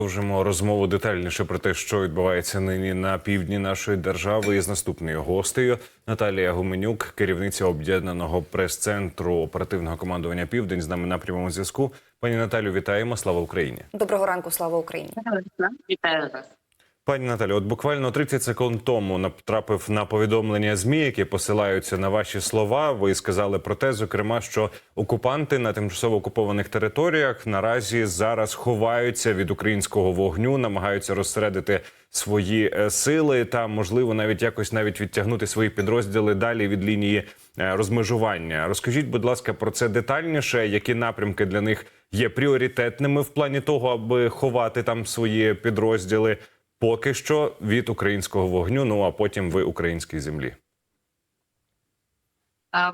Продовжимо розмову детальніше про те, що відбувається нині на півдні нашої держави із наступною гостею Наталія Гуменюк, керівниця об'єднаного прес-центру оперативного командування Південь з нами на прямому зв'язку. Пані Наталю, вітаємо! Слава Україні! Доброго ранку, слава Україні. Вітаю вас. Пані Наталі, от буквально 30 секунд тому натрапив на повідомлення змі, які посилаються на ваші слова. Ви сказали про те, зокрема, що окупанти на тимчасово окупованих територіях наразі зараз ховаються від українського вогню, намагаються розсередити свої е, сили та можливо навіть якось навіть відтягнути свої підрозділи далі від лінії е, розмежування. Розкажіть, будь ласка, про це детальніше. Які напрямки для них є пріоритетними в плані того, аби ховати там свої підрозділи? Поки що від українського вогню, ну а потім в українській землі.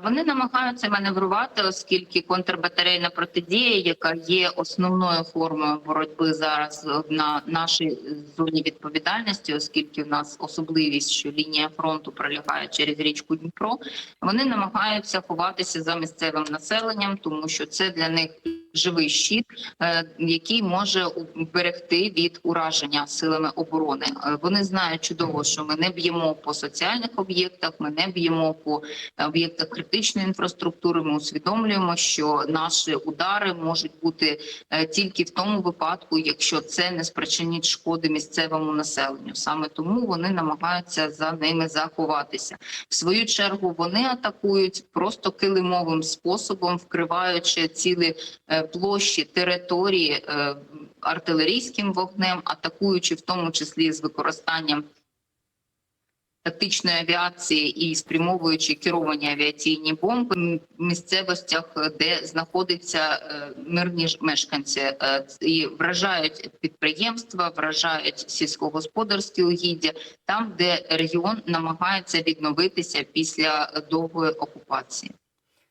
Вони намагаються маневрувати, оскільки контрбатарейна протидія, яка є основною формою боротьби зараз на нашій зоні відповідальності, оскільки в нас особливість, що лінія фронту пролягає через річку Дніпро, вони намагаються ховатися за місцевим населенням, тому що це для них живий щит, е, який може уберегти від ураження силами оборони. Е, Вони знають чудово, що ми не б'ємо по соціальних об'єктах, ми не б'ємо по об'єктах критичної інфраструктури. Ми усвідомлюємо, що наші удари можуть бути е, тільки в тому випадку, якщо це не спричинить шкоди місцевому населенню. Саме тому вони намагаються за ними заховатися. В свою чергу вони атакують просто килимовим способом, вкриваючи цілі е, площі території е, артилерійським вогнем, атакуючи в тому числі з використанням тактичної авіації і спрямовуючи керовані авіаційні бомби в місцевостях, де знаходяться е, мирні мешканці, е, і вражають підприємства, вражають сільськогосподарські угіддя, там, де регіон намагається відновитися після довгої окупації.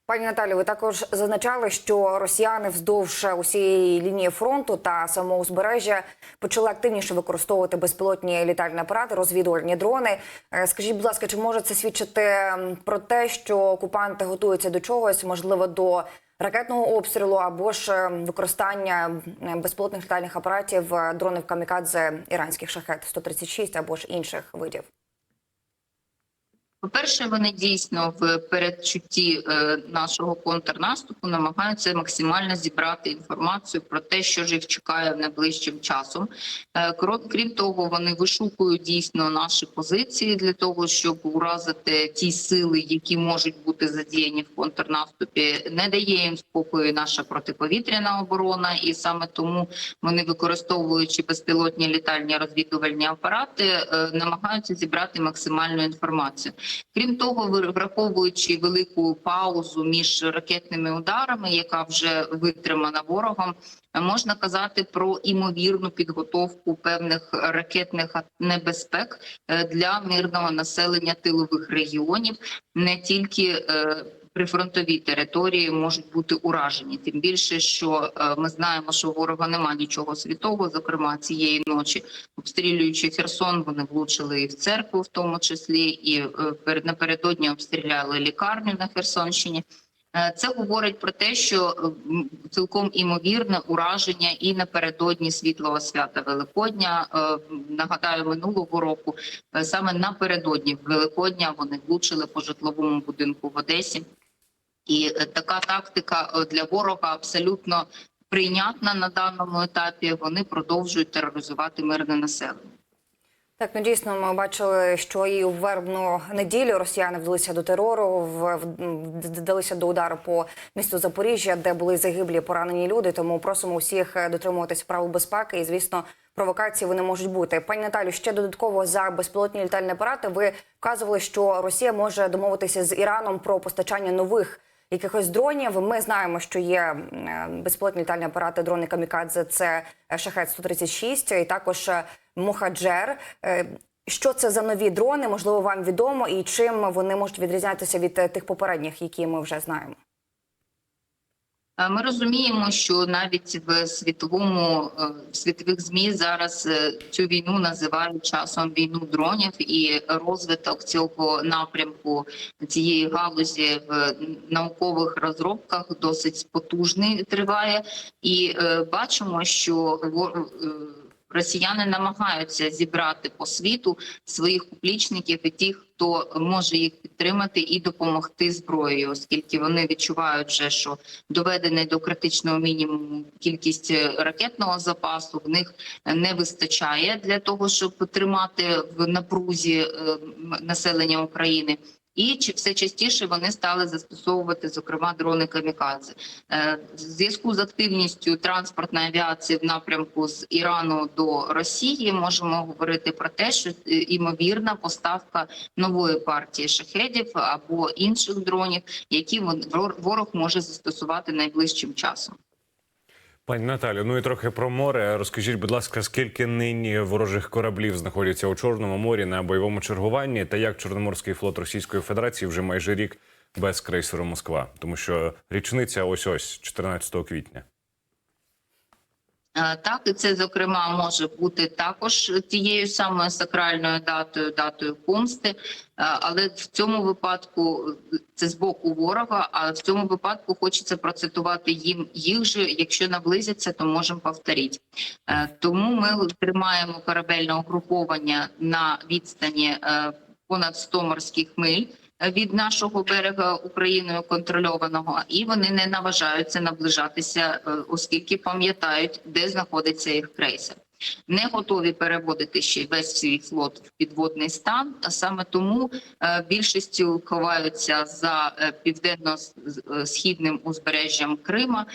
Пані Наталі, ви також зазначали, що росіяни вздовж усієї лінії фронту та самого узбережжя почали активніше використовувати безпілотні літальні апарати, розвідувальні дрони. Е, Скажіть, будь ласка, чи може це свідчити про те, що окупанти готуються до чогось, можливо, до ракетного обстрілу або ж е, використання безпілотних літальних апаратів е, дронів камікадзе іранських шахет 136 або ж інших видів? По-перше, вони дійсно в передчутті е, нашого контрнаступу намагаються максимально зібрати інформацію про те, що ж їх чекає найближчим часом. Е, крім того, вони вишукують дійсно наші позиції для того, щоб уразити ті сили, які можуть бути задіяні в контрнаступі. Не дає їм спокою наша протиповітряна оборона, і саме тому вони, використовуючи безпілотні літальні розвідувальні апарати, е, намагаються зібрати максимальну інформацію. Крім того, враховуючи велику паузу між ракетними ударами, яка вже витримана ворогом, можна казати про імовірну підготовку певних ракетних небезпек е, для мирного населення тилових регіонів, не тільки е, прифронтові території можуть бути уражені. Тим більше, що е, ми знаємо, що ворога нема нічого світового, зокрема цієї ночі, обстрілюючи Херсон, вони влучили і в церкву, в тому числі, і е, перед напередодні обстріляли лікарню на Херсонщині. Е, Це говорить про те, що цілком імовірне ураження і напередодні світлого свята Великодня. Нагадаю, минулого року саме напередодні Великодня вони влучили по житловому будинку в Одесі. І е, така тактика е, для ворога абсолютно прийнятна на даному етапі. Вони продовжують тероризувати мирне населення. Так, ну дійсно, ми бачили, що і у вербну неділю росіяни вдалися до терору, вдалися до удару по місту Запоріжжя, де були загиблі поранені люди. Тому просимо усіх е, дотримуватись правил безпеки. І звісно, провокації вони можуть бути. Пані Наталю, ще додатково за безпілотні літальні апарати. Ви вказували, що Росія може домовитися з Іраном про постачання нових. Якихось дронів ми знаємо, що є е, безпілотні літальні апарати, дрони камікадзе. Це шахет 136 і також е, Мухаджер. Е, Що це за нові дрони? Можливо, вам відомо, і чим вони можуть відрізнятися від тих попередніх, які ми вже знаємо? Е, Ми розуміємо, що навіть в світовому е, в світових змі зараз е, цю війну називають часом війну дронів, і розвиток цього напрямку цієї галузі в наукових розробках досить потужний триває. І бачимо, що росіяни намагаються зібрати по світу своїх поплічників і тих, хто може їх підтримати і допомогти зброєю, оскільки вони відчувають, вже, що доведений до критичного мінімуму кількість е, ракетного запасу в них не вистачає для того, щоб тримати в напрузі е, населення України. І чи все частіше вони стали застосовувати, зокрема, дрони камікадзе. Е, В зв'язку з активністю транспортної авіації в напрямку з Ірану до Росії можемо говорити про те, що е, імовірна поставка нової партії шахедів або інших дронів, які ворог може застосувати найближчим часом. Пані Наталю, ну і трохи про море. Розкажіть, будь ласка, скільки нині ворожих кораблів знаходяться у Чорному морі на бойовому чергуванні, та як Чорноморський флот Російської Федерації вже майже рік без крейсеру Москва, тому що річниця ось ось 14 квітня. Е, Так, і це зокрема може бути також тією самою сакральною датою, датою помсти. Е, Але в цьому випадку це з боку ворога. А в цьому випадку хочеться процитувати їм їх же. Якщо наблизяться, то можемо повторити. Е, Тому ми тримаємо корабельне угруповання на відстані понад 100 морських миль від нашого берега Україною контрольованого, і вони не наважаються наближатися, е, оскільки пам'ятають, де знаходиться їх крейсер. Не готові переводити ще весь свій флот в підводний стан. А саме тому е, більшістю ховаються за е, південно-східним узбережжям Крима.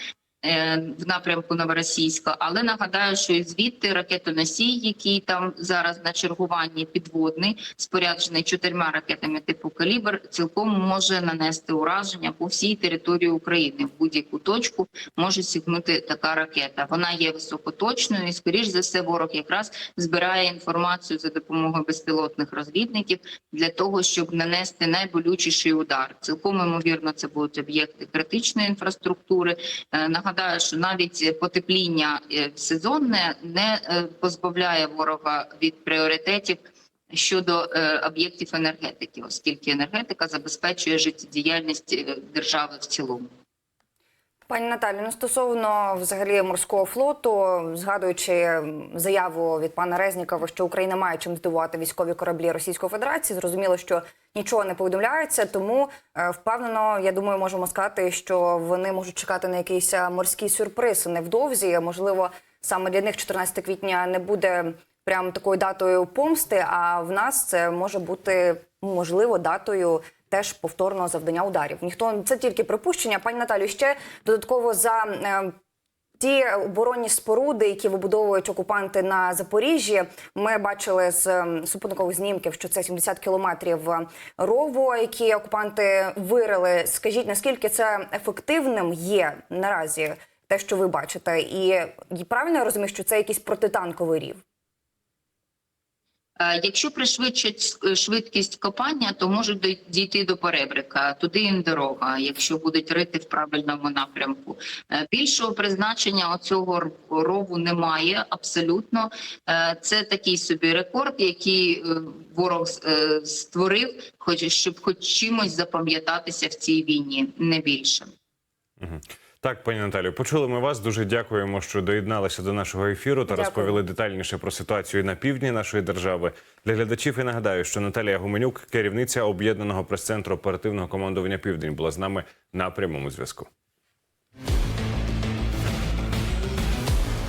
Е, В напрямку Новоросійська, але нагадаю, що і звідти ракетоносій, який там зараз на чергуванні підводний, споряджений чотирма ракетами типу калібр, цілком може нанести ураження по всій території України. В будь-яку точку може сігнути така ракета. Вона є високоточною, і скоріш за все, ворог якраз збирає інформацію за допомогою безпілотних розвідників для того, щоб нанести найболючіший удар. Цілком ймовірно, це будуть об'єкти критичної інфраструктури. Е, Нагадаю, що навіть потепління е, сезонне не е, позбавляє ворога від пріоритетів щодо е, об'єктів енергетики, оскільки енергетика забезпечує життєдіяльність держави в цілому. Пані Наталі, ну стосовно взагалі морського флоту, згадуючи заяву від пана Резнікова, що Україна має чим здивувати військові кораблі Російської Федерації, зрозуміло, що нічого не повідомляється. Тому е, впевнено, я думаю, можемо сказати, що вони можуть чекати на якийсь е, морський сюрприз невдовзі. Можливо, саме для них 14 квітня не буде прям такою датою помсти. А в нас це може бути можливо датою теж повторного завдання ударів. Ніхто це тільки припущення. Пані Наталю, ще додатково за е, ті оборонні споруди, які вибудовують окупанти на Запоріжжі. Ми бачили з супутникових знімків, що це 70 кілометрів е, рову, які окупанти вирили. Скажіть, наскільки це ефективним є наразі те, що ви бачите, і, і правильно я розумію, що це якийсь протитанковий рів? Е, Якщо пришвидшать е, швидкість копання, то можуть дійти до перебрика. Туди їм дорога, якщо будуть рити в правильному напрямку. Е, Більшого призначення оцього рову немає абсолютно. Це такий собі рекорд, який ворог створив, хоч щоб хоч чимось запам'ятатися в цій війні, не більше. Так, пані Наталію, почули ми вас. Дуже дякуємо, що доєдналися до нашого ефіру та Дякую. розповіли детальніше про ситуацію на півдні нашої держави. Для глядачів і нагадаю, що Наталія Гуменюк, керівниця об'єднаного прес-центру оперативного командування Південь, була з нами на прямому зв'язку.